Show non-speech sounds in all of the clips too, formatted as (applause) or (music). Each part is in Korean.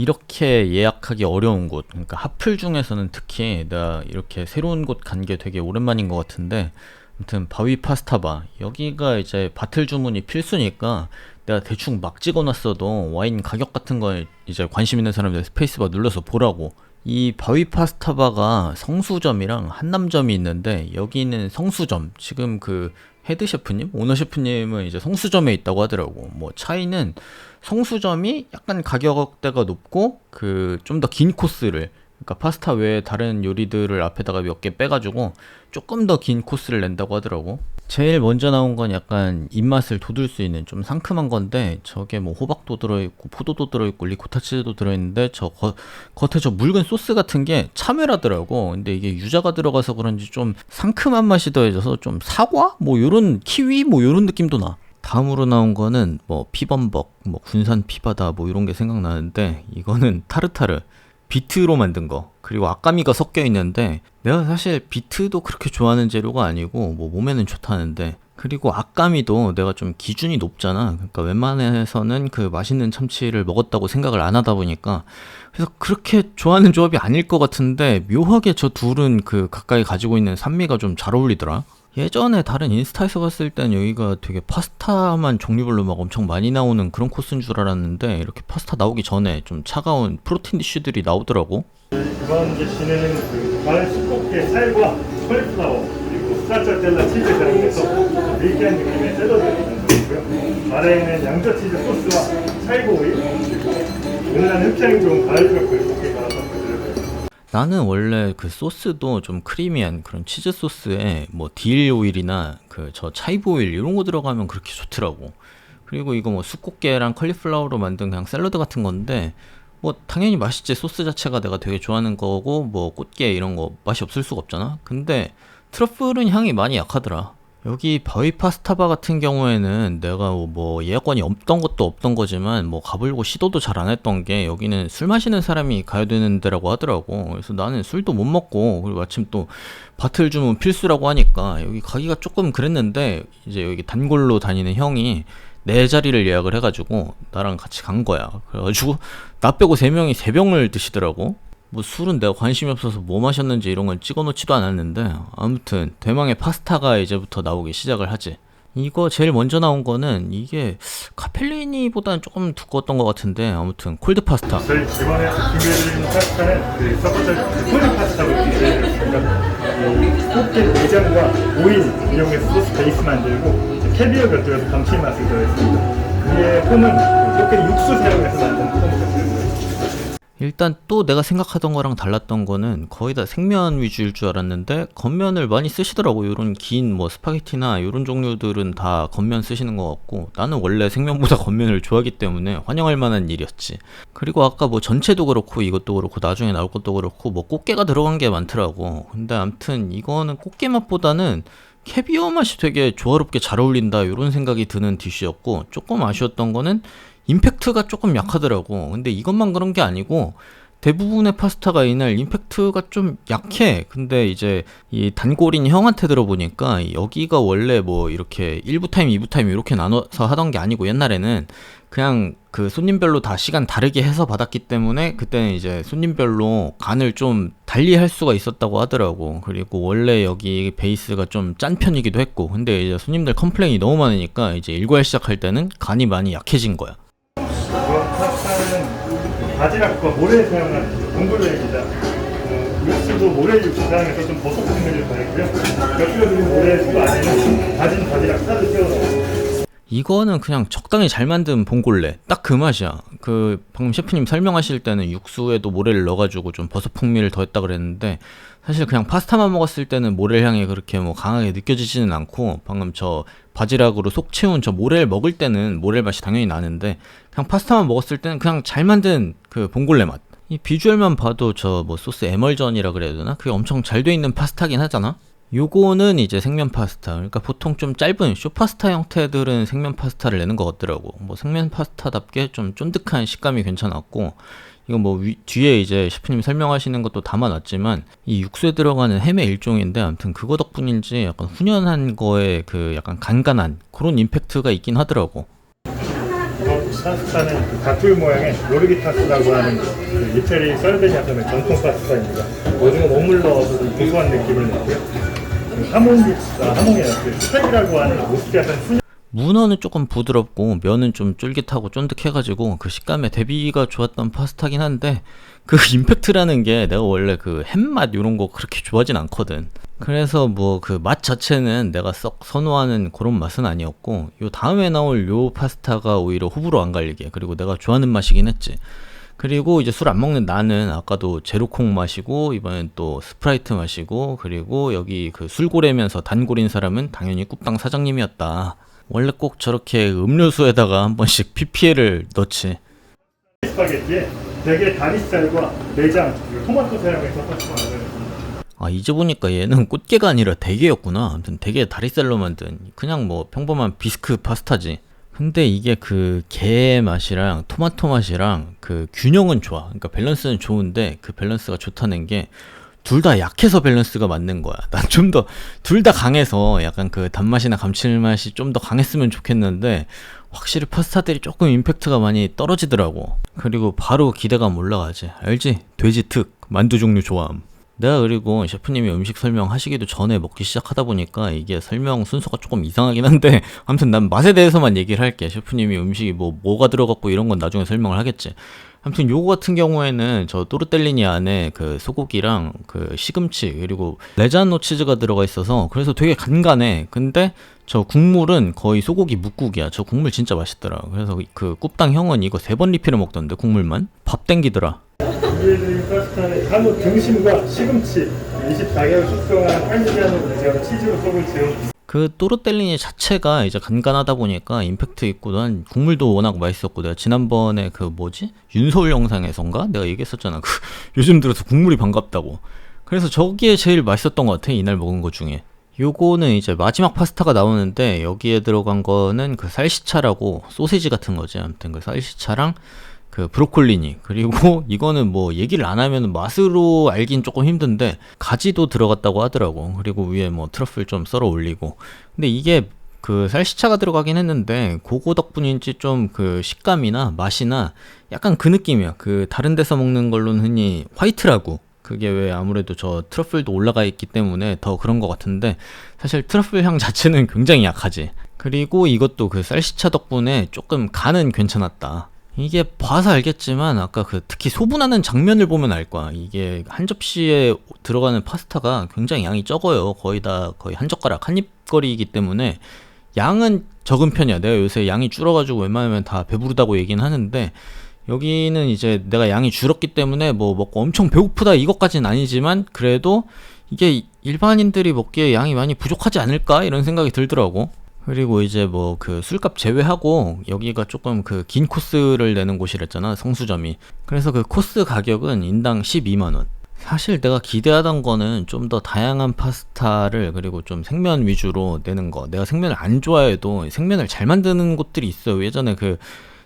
이렇게 예약하기 어려운 곳, 그러니까 하플 중에서는 특히 내가 이렇게 새로운 곳 간 게 되게 오랜만인 것 같은데, 아무튼 바위 파스타바 여기가 이제 바틀 주문이 필수니까 내가 대충 막 찍어놨어도 와인 가격 같은 거 이제 관심 있는 사람들 스페이스바 눌러서 보라고. 이 바위 파스타바가 성수점이랑 한남점이 있는데 여기는 성수점. 지금 그 헤드 셰프님, 오너 셰프님은 이제 성수점에 있다고 하더라고. 뭐 차이는 성수점이 약간 가격대가 높고 그 좀 더 긴 코스를 그러니까 파스타 외에 다른 요리들을 앞에다가 몇 개 빼가지고 조금 더 긴 코스를 낸다고 하더라고. 제일 먼저 나온 건 약간 입맛을 돋울 수 있는 좀 상큼한 건데 저게 뭐 호박도 들어있고 포도도 들어있고 리코타 치즈도 들어있는데 저 겉, 겉에 저 묽은 소스 같은 게 참외라더라고. 근데 이게 유자가 들어가서 그런지 좀 상큼한 맛이 더해져서 좀 사과? 뭐 요런 키위? 뭐 요런 느낌도 나. 다음으로 나온 거는 뭐 피범벅, 뭐 군산 피바다 뭐 이런 게 생각나는데 이거는 (laughs) 타르타르. 비트로 만든 거 그리고 아까미가 섞여 있는데 내가 사실 비트도 그렇게 좋아하는 재료가 아니고 뭐 몸에는 좋다는데 그리고 아까미도 내가 좀 기준이 높잖아 그러니까 웬만해서는 그 맛있는 참치를 먹었다고 생각을 안 하다 보니까 그래서 그렇게 좋아하는 조합이 아닐 것 같은데 묘하게 저 둘은 그 가까이 가지고 있는 산미가 좀 잘 어울리더라 예전에 다른 인스타에서 봤을 땐 여기가 되게 파스타만 종류별로 막 엄청 많이 나오는 그런 코스인 줄 알았는데 이렇게 파스타 나오기 전에 좀 차가운 프로틴 디쉬들이 나오더라고. 이번 디쉬는 그 마을 수국계 살과 컬플라워 그리고 스트라짜텔라 치즈 사용해서 밀키한 느낌의 샐러드를 만들었고요. 아래에는 양저치즈 소스와 찰고 오일 그리고 은은한 흡향이 좋은 가을 벽을 곱게 갈아서. 나는 원래 그 소스도 좀 크리미한 그런 치즈 소스에 뭐딜 오일이나 그 저 차이브 오일 이런 거 들어가면 그렇게 좋더라고. 그리고 이거 뭐 수꽃게랑 컬리플라워로 만든 그냥 샐러드 같은 건데 뭐 당연히 맛있지 소스 자체가 내가 되게 좋아하는 거고 뭐 꽃게 이런 거 맛이 없을 수가 없잖아. 근데 트러플은 향이 많이 약하더라. 여기 바위 파스타바 같은 경우에는 내가 뭐 예약권이 없던 것도 없던 거지만 뭐 가보려고 시도도 잘 안 했던 게 여기는 술 마시는 사람이 가야 되는 데라고 하더라고. 그래서 나는 술도 못 먹고 그리고 마침 또 바틀 주문 필수라고 하니까 여기 가기가 조금 그랬는데 이제 여기 단골로 다니는 형이 내 자리를 예약을 해가지고 나랑 같이 간 거야. 그래가지고 나 빼고 세 명이 세 병을 드시더라고. 뭐 술은 내가 관심이 없어서 뭐 마셨는지 이런 건 찍어놓지도 않았는데 아무튼 대망의 파스타가 이제부터 나오기 시작을 하지. 이거 제일 먼저 나온 거는 이게 카펠리니보다는 조금 두꺼웠던 것 같은데 아무튼 콜드 파스타. 저희 이번에 준비해드린 파스타는 그첫 번째 그 토니 파스타로 준비해드렸습니다. 이 꽃게 내장과 오일 이용해서 소스 베이스 만들고 캐비어 곁들여서 감칠맛을 더했습니다. 위에 폼은 그 꽃게 육수 사용해서 만든 폼을 곁들였고요. 일단 또 내가 생각하던 거랑 달랐던 거는 거의 다 생면 위주일 줄 알았는데 겉면을 많이 쓰시더라고 요런 긴 뭐 스파게티나 요런 종류들은 다 겉면 쓰시는 것 같고 나는 원래 생면보다 (laughs) 겉면을 좋아하기 때문에 환영할 만한 일이었지. 그리고 아까 뭐 전체도 그렇고 이것도 그렇고 나중에 나올 것도 그렇고 뭐 꽃게가 들어간 게 많더라고. 근데 암튼 이거는 꽃게 맛보다는 캐비어 맛이 되게 조화롭게 잘 어울린다 이런 생각이 드는 디쉬였고 조금 아쉬웠던 거는 임팩트가 조금 약하더라고. 근데 이것만 그런 게 아니고 대부분의 파스타가 이날 임팩트가 좀 약해. 근데 이제 이 단골인 형한테 들어보니까 여기가 원래 뭐 이렇게 1부 타임, 2부 타임 이렇게 나눠서 하던 게 아니고 옛날에는 그냥 그 손님별로 다 시간 다르게 해서 받았기 때문에 그때는 이제 손님별로 간을 좀 달리 할 수가 있었다고 하더라고. 그리고 원래 여기 베이스가 좀 짠 편이기도 했고. 근데 이제 손님들 컴플레인이 너무 많으니까 이제 일괄 시작할 때는 간이 많이 약해진 거야. 바지락과 모래 사용한 봉골레입니다. 어, 육수도 모래 육수 사용해서 좀 풍미를 더했고요. 곁들여드린 모래 수 안에는 다진 바지락 살을 채워 넣었습니다. 이거는 그냥 적당히 잘 만든 봉골레 딱 그 맛이야 그 방금 셰프님 설명하실 때는 육수에도 모래를 넣어가지고 좀 버섯 풍미를 더했다 그랬는데 사실 그냥 파스타만 먹었을 때는 모래 향이 그렇게 뭐 강하게 느껴지지는 않고 방금 저 바지락으로 속 채운 저 모래를 먹을 때는 모래 맛이 당연히 나는데 그냥 파스타만 먹었을 때는 그냥 잘 만든 그 봉골레 맛 이 비주얼만 봐도 저 뭐 소스 에멀전이라 그래야 되나? 그게 엄청 잘 돼 있는 파스타긴 하잖아 요거는 이제 생면 파스타. 그러니까 보통 좀 짧은 쇼파스타 형태들은 생면 파스타를 내는 것 같더라고. 뭐 생면 파스타답게 좀 쫀득한 식감이 괜찮았고, 이거 뭐 위, 뒤에 이제 셰프님 설명하시는 것도 담아놨지만, 이 육수에 들어가는 햄의 일종인데, 아무튼 그거 덕분인지 약간 훈연한 거에 그 약간 간간한 그런 임팩트가 있긴 하더라고. 파스타는 그 닭불 모양의 노르기타스라고 하는 그 이태리 sardenia 섬의 전통 파스타입니다. 오징어 몸을 넣어서 좀 고소한 느낌을 내고요. 그 하몽, 아, 하몽이 아니라 그 스펙이라고 하는 오스트리아산 순 문어는 조금 부드럽고 면은 좀 쫄깃하고 쫀득해가지고 그 식감에 대비가 좋았던 파스타긴 한데 그 (laughs) 임팩트라는 게 내가 원래 그 햄맛 이런 거 그렇게 좋아하진 않거든. 그래서 뭐 그 맛 자체는 내가 썩 선호하는 그런 맛은 아니었고 요 다음에 나올 요 파스타가 오히려 호불호 안 갈리게 그리고 내가 좋아하는 맛이긴 했지. 그리고 이제 술 안 먹는 나는 아까도 제로콩 마시고 이번엔 또 스프라이트 마시고 그리고 여기 그 술고래면서 단골인 사람은 당연히 꾹당 사장님이었다. 원래 꼭 저렇게 음료수에다가 한 번씩 PPL을 넣지. 스파게티에 대게 다리살과 내장, 그리고 토마토 사용해서 파스타를 아 이제 보니까 얘는 꽃게가 아니라 대게였구나. 아무튼 대게 다리살로 만든 그냥 뭐 평범한 비스크 파스타지. 근데 이게 그 게 맛이랑 토마토 맛이랑 그 균형은 좋아. 그러니까 밸런스는 좋은데 그 밸런스가 좋다는 게 둘 다 약해서 밸런스가 맞는 거야. 난 좀 더 둘 다 강해서 약간 그 단맛이나 감칠맛이 좀 더 강했으면 좋겠는데 확실히 파스타들이 조금 임팩트가 많이 떨어지더라고. 그리고 바로 기대감 올라가지. 알지? 돼지 특 만두 종류 좋아함. 내가 그리고 셰프님이 음식 설명하시기도 전에 먹기 시작하다 보니까 이게 설명 순서가 조금 이상하긴 한데 (laughs) 아무튼 난 맛에 대해서만 얘기를 할게 셰프님이 음식이 뭐 뭐가 들어갔고 이런 건 나중에 설명을 하겠지 아무튼 요거 같은 경우에는 저 또르텔리니 안에 그 소고기랑 그 시금치 그리고 레자노 치즈가 들어가 있어서 그래서 되게 간간해. 근데 저 국물은 거의 소고기 묵국이야. 저 국물 진짜 맛있더라. 그래서 그 굽당 형은 이거 세 번 리필을 먹던데 국물만? 밥 땡기더라. 한우 등심과 시금치, 24개월 숙성한 파미지아노 내장 치즈로 속을 채운 그 또르텔리니 자체가 이제 간간하다 보니까 임팩트 있고 난 국물도 워낙 맛있었고 내가 지난번에 그 뭐지? 윤서울 영상에선가? 내가 얘기했었잖아. 그 (laughs) 요즘 들어서 국물이 반갑다고. 그래서 저기에 제일 맛있었던 것 같아 이날 먹은 것 중에. 요거는 이제 마지막 파스타가 나오는데 여기에 들어간 거는 그 살시차라고 소세지 같은 거지. 아무튼 그 살시차랑 그 브로콜리니 그리고 (laughs) 이거는 뭐 얘기를 안 하면 맛으로 알긴 조금 힘든데 가지도 들어갔다고 하더라고. 그리고 위에 뭐 트러플 좀 썰어 올리고. 근데 이게 그 살시차가 들어가긴 했는데 그거 덕분인지 좀 그 식감이나 맛이나 약간 그 느낌이야. 그 다른 데서 먹는 걸로는 흔히 화이트라고. 그게 왜 아무래도 저 트러플도 올라가 있기 때문에 더 그런 것 같은데 사실 트러플 향 자체는 굉장히 약하지. 그리고 이것도 그 쌀시차 덕분에 조금 간은 괜찮았다 이게 봐서 알겠지만 아까 그 특히 소분하는 장면을 보면 알 거야. 이게 한 접시에 들어가는 파스타가 굉장히 양이 적어요. 거의 다 거의 한 젓가락 한 입거리이기 때문에 양은 적은 편이야. 내가 요새 양이 줄어가지고 웬만하면 다 배부르다고 얘기는 하는데 여기는 이제 내가 양이 줄었기 때문에 뭐 먹고 엄청 배고프다 이것까지는 아니지만 그래도 이게 일반인들이 먹기에 양이 많이 부족하지 않을까 이런 생각이 들더라고. 그리고 이제 뭐 그 술값 제외하고 여기가 조금 그 긴 코스를 내는 곳이랬잖아 성수점이. 그래서 그 코스 가격은 인당 12만 원. 사실 내가 기대하던 거는 좀 더 다양한 파스타를 그리고 좀 생면 위주로 내는 거. 내가 생면을 안 좋아해도 생면을 잘 만드는 곳들이 있어요. 예전에 그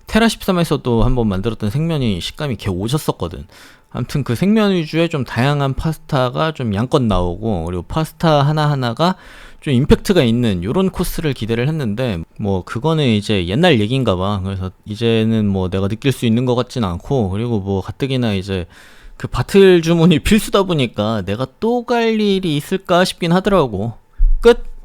테라 13에서도 한번 만들었던 생면이 식감이 개 오졌었거든 아무튼 그 생면 위주의 좀 다양한 파스타가 좀 양껏 나오고 그리고 파스타 하나하나가 좀 임팩트가 있는 요런 코스를 기대를 했는데 뭐 그거는 이제 옛날 얘기인가 봐. 그래서 이제는 뭐 내가 느낄 수 있는 것 같진 않고 그리고 뭐 가뜩이나 이제 그 바틀 주문이 (laughs) 필수다 보니까 내가 또 갈 일이 있을까 싶긴 하더라고. 끝.